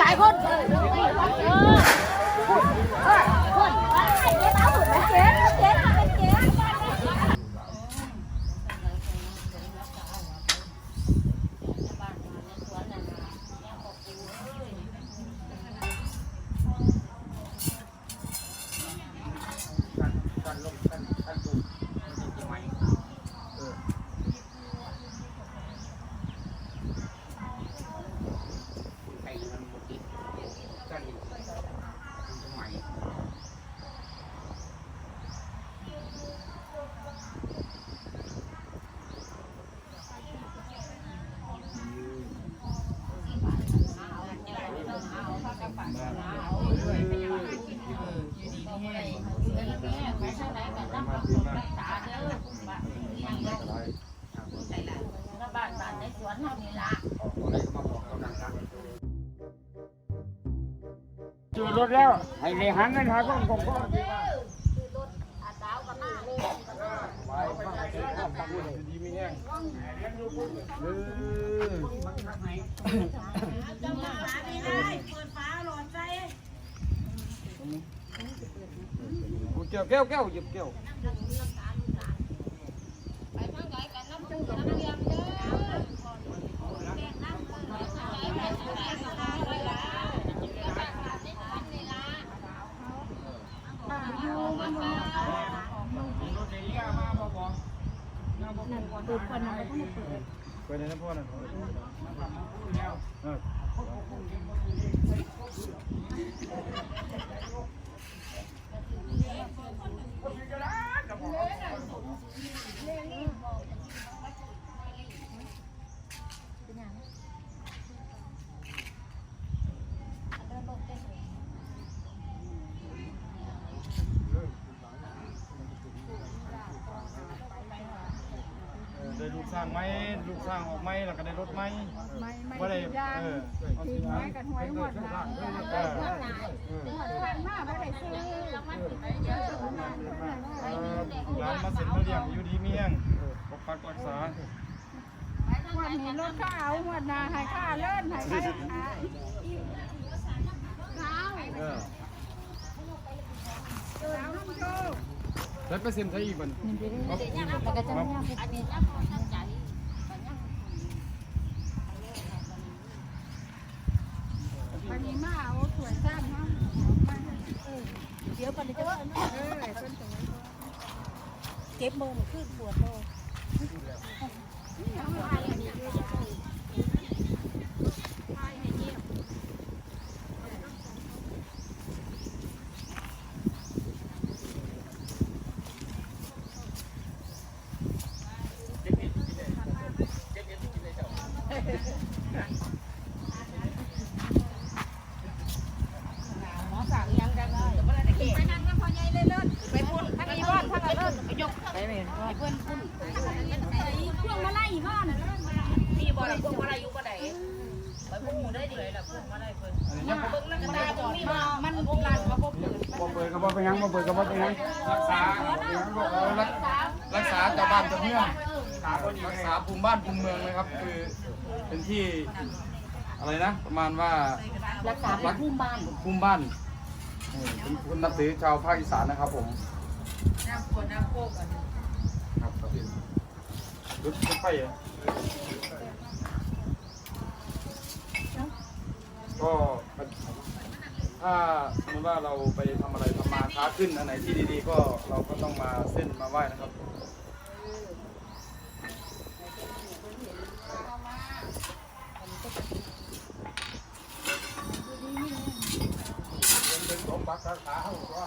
หลายคนเออคนไอ้เจ๊เอาหุ่นเจ๊เจ๊เป็นเจ๊ บ้านบ้านในสวนเฮานี่ล่ะ จูร ถแล้ว ให้เลยหาเงินหาของของของอาสาวก็มาเลยเกี่ยวแก้วแก้วหยิบแก้ว เปิดคนอะไรก็เปิดไปในน้ำพ่อนะเออได้ลูกสร้างไหมลูกสร้างออกไหมแล้วก็ได้รถไหมไม่ไม่ว่าได้ทุกอย่างเออทิ้งไว้กันหวยหมดนะเออหมดพันมากไม่ได้ซื้อร้านมาเสร็จมาเลี้ยงอยู่ดีมีแห้งปกปักรักษาวันนี้รถข้าเอาหมดนาให้ข้าเลิ่นให้ข้าขาวเออขาวน้ำโชคแล้วไปเซ็นใช้อีกมัน แล้ วก็จะมีอันนี้มาเอาสวยสร้างเนาะเดี๋ยวปฏิจะว่าเออเพิ่นจะไว้เก็บมือขึ้นปวดโตหมอสั่งยังกันเลยไปนั่งกันพอใหญ่เลยเลิศไปพุ่นทั้งอีบ้านทั้งเลิศไปยกไปเห็นว่าเพื่อนพุ่นเครื่องมาไล่บ้าน พี่บ่ได้พวกบ่ได้อยู่บ่ได้ไปพวกหมู่ได้ดีล่ะพวกมาได้เพิ่น อันนี้ยัง เบิ่งนักตาตรงนี้ว่ามันพวกร้านเขาบ่เปิด บ่เปิดก็บ่ไปยังบ่เปิดก็บ่ไปยังรักษา รักรักษาเจ้าบ้านเจ้าเมืองรักษาภูมิบ้านภูมิเมืองนะครับ คือเป็นที่อะไรนะ ประมาณว่ารักษาเป็นภูมิบ้านภูมิบ้านเออเป็นคนนับถือชาวภาคอีสานนะครับผมน้ำปวดน้ำโคกอะครับครับพี่รถรถไฟเหรอก็ ถ้าสมมติว่าเราไปทำอะไรทำมาค้าขึ้นอันไหนที่ดีๆ ก็เราก็ต้องมาเส้นมาไหว้นะครับ เป็นสมบัติรักษาเขาว่า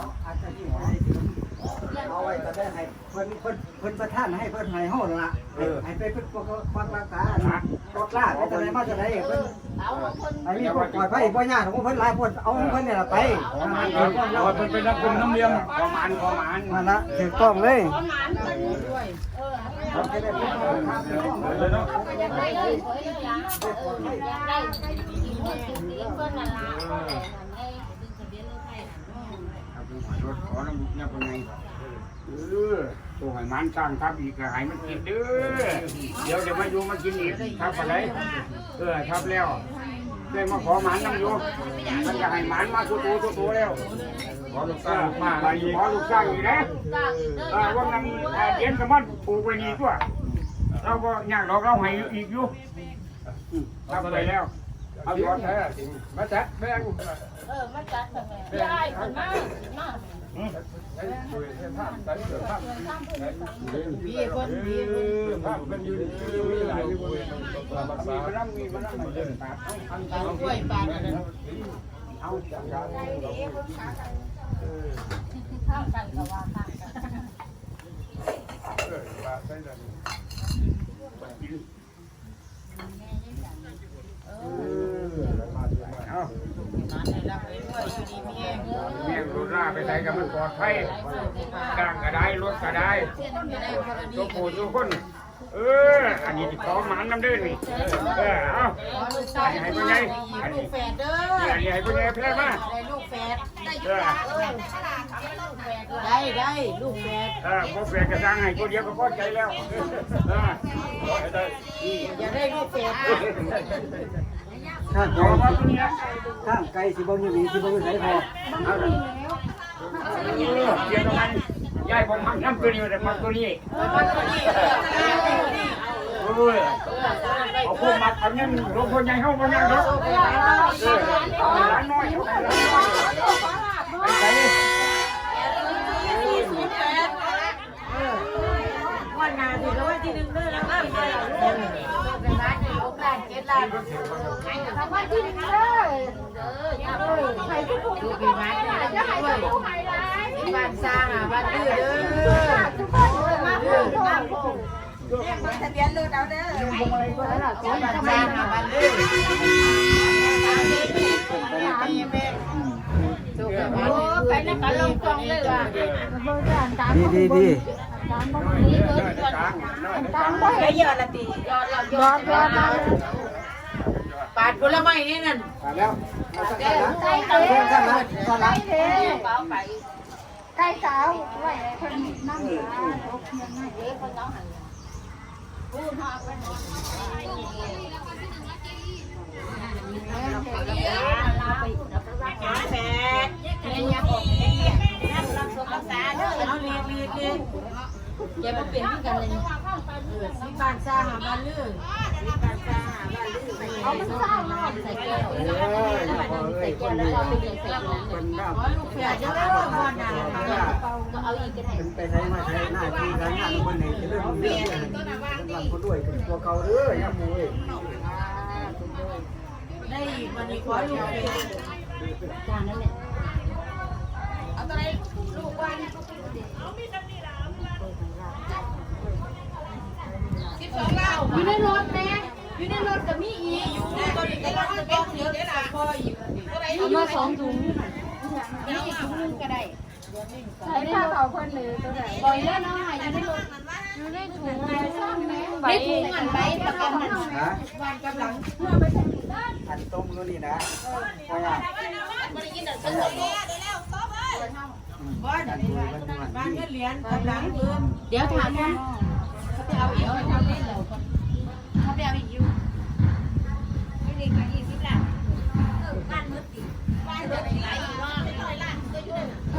เอาอาจจะที่ให้เอาไว้ก็ได้ให้เพิ่นเพิ่นเพิ่นประท่านให้เพิ่นให้เฮานั่นล่ะให้ไปเพิ่นฟังรักษานะรถลากไปทางไหนมาทางไหนเพิ่นเอาคนไอ้นี่ปลอดภัยบ่ยากของเพิ่นหลายคนเอาของเพิ่นนี่ล่ะไปขอให้เป็นเป็นนักบุญน้ำเลี้ยงพอมันพอมันนั่นล่ะถูกต้องเลยประมาณคนด้วยเออเอาไปได้เพิ่นเอาทางไปต้องเลยเนาะอยากได้เลยขอให้ละเอออยากได้กินเพื่นกินเพื่อนนั่นละ อรถขอน้ำบุญเนี่ยเป็นไงเออตัวให้มันสร้างทับอีกก็ให้มันกินเด้อเดี๋ยวจะมาอยู่มากินอีกทับอะไรเออทับแล้วได้มาขอหมันน้ำอยู่มันจะให้หมันมาตัวตัวตัวตัวแล้วขอลูกสาวลูกมาไปอะไรอีกขอลูกสร้างอีกนะจ้าอีกเด้เออว่างั้นเอ่อเย็นกับมันปลูกไปนี่ตัวเราก็อยากเราเราให้อีกอยู่อืมทับไปแล้ว เอาก่อนแท้จริงมาจัดแม่ง เออมาจัดแบบนี้ได้คนมามาพี่คนพี่ภาพเป็นยืนมีหลายคนรักษา มีมันนั่งมีมันนั่งมาเดินปากเอากล้วยปากเอาจังการข้างกันก็ว่าข้างกันเอามาได้รับไปด้วย อยู่ดีมีเองเมียงรถลาไปไหนก็มันปลอดภัยจ้างก็ได้รถก็ได้ไม่ได้กรณีตัวผู้ตัวคน เออ อันนี้ที่ขอหมันน้ำเดินนี่ เออ เอาอลูกชายให้พ่อใหญ่ลูกแฝดเด้ออันนี้ให้พ่อใหญ่แพร่มา ได้ลูกแฝดได้เออ ได้ได้ลูกแฝดเออพ่อแฝดกระซังให้ตัวเดียวก็พอใจแล้ว เอออย่าได้ลูกแฝด ข้างขไกลมาตัวเนี้ยข้างไกลสิบ่มีหวีสิบ่มีไสพอเอาเลยเออเดี๋ยวทำไมยายผมมักน้ำตัวนี้แต่มักตัวนี้มันก็นี่เออเอาพวกมักเอาเงินลงคนใหญ่เข้าคนใหญ่เนาะเออเอาหลานน้อยเอาหลานน้อยไปไหน นนาถือว่าที่หนึ่งเด้อแล้วก็ได้ลูกเป็นร้านอยู่โอกาสเจ็ดล้านทำว่าที่หนึ่งเด้อเอ้ยใครที่ถูกลูกปีไม้เนี่ยจะให้ลูกใหม่ได้บ้านสร้างอะบ้านดื้อเด้อทุกคนมาเด้อมาเด้อทะเบียนรถเอาเด้อบ้านสร้างอะบ้านดื้อ ไปนั่งกันลงกองเลยว่ะดีดีดีเยอะๆละตียอดเรายอดยอดมาปาดผลไม้นี่นั่นมาแล้วเอาสักการะเอาเรื่องกันนะก่อนละเป้าไปใกล้สาวไว้เพิ่นนั่งอยู่โอเคนะเอ๊ะคนน้องหันพูดฮาไปหน่อย ย่ามาเปลี่ยนที่กันเลยเออสิบานซ่าหาบ้านลื่นสิบานซ่าหาบ้านลื่นเอามันซ่ามาใส่แก้วใส่แคนนี้คนหน้าลูกแฝดจะได้ว่าพ่อนาก็เอาอีกกันให้เป็นไปได้มาใช้หน้าที่การงานคนไหนจะเรื่องเรื่องเนี่ยกำลังคนด้วยเป็นตัวเก่าเด้อย่ามูเอ้ยได้วันนี้ขอลูกแฝดจานนั้นแหละอยู่ในรถแม่ อยู่ในรถกับมีอีกอยู่ในรถในรถจะเป็นเดี๋ยวเดี๋ยวละพออีกเอามาสองถุงนี่อีกถุงนึงก็ได้ใช้ผ้าเขาคนหรือตัวไหนปล่อยแล้วเนาะอยู่ในรถอยู่ในถุงอะไรซ่อมไหมไม่ถุงอันใบประกันมันฮะวันกำลังอันต้มนู่นนี่นะเพราะว่าไม่ได้ยินแต่ตั้งแต่บ้านบ้านเงินเหรียญกำลังเพิ่มเดี๋ยวถามกันเขาไปเอาอีกเขาไปเอาเล่นแล้วเขาไปเอาอีกอยู่ไม่ได้กันยี่สิบล้านบ้านมืดติบ้านมืดไหลว่าไม่ร้อยล้านก็อยู่ เอ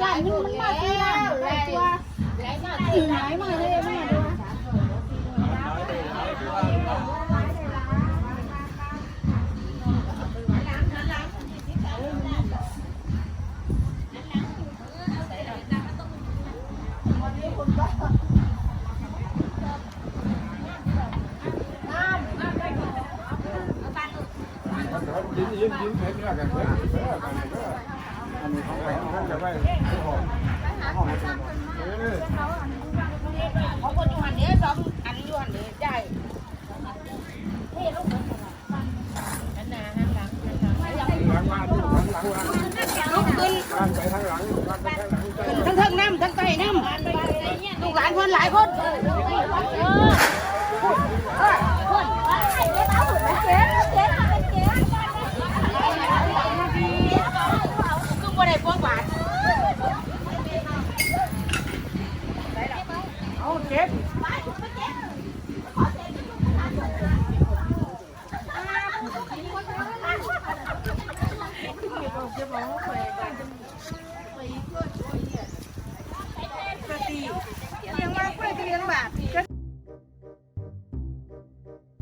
อวันละนึงมันมาทีละหลายตัวไหลมาถึงไหน เอาเก็บยังว่าคุยเรียนบ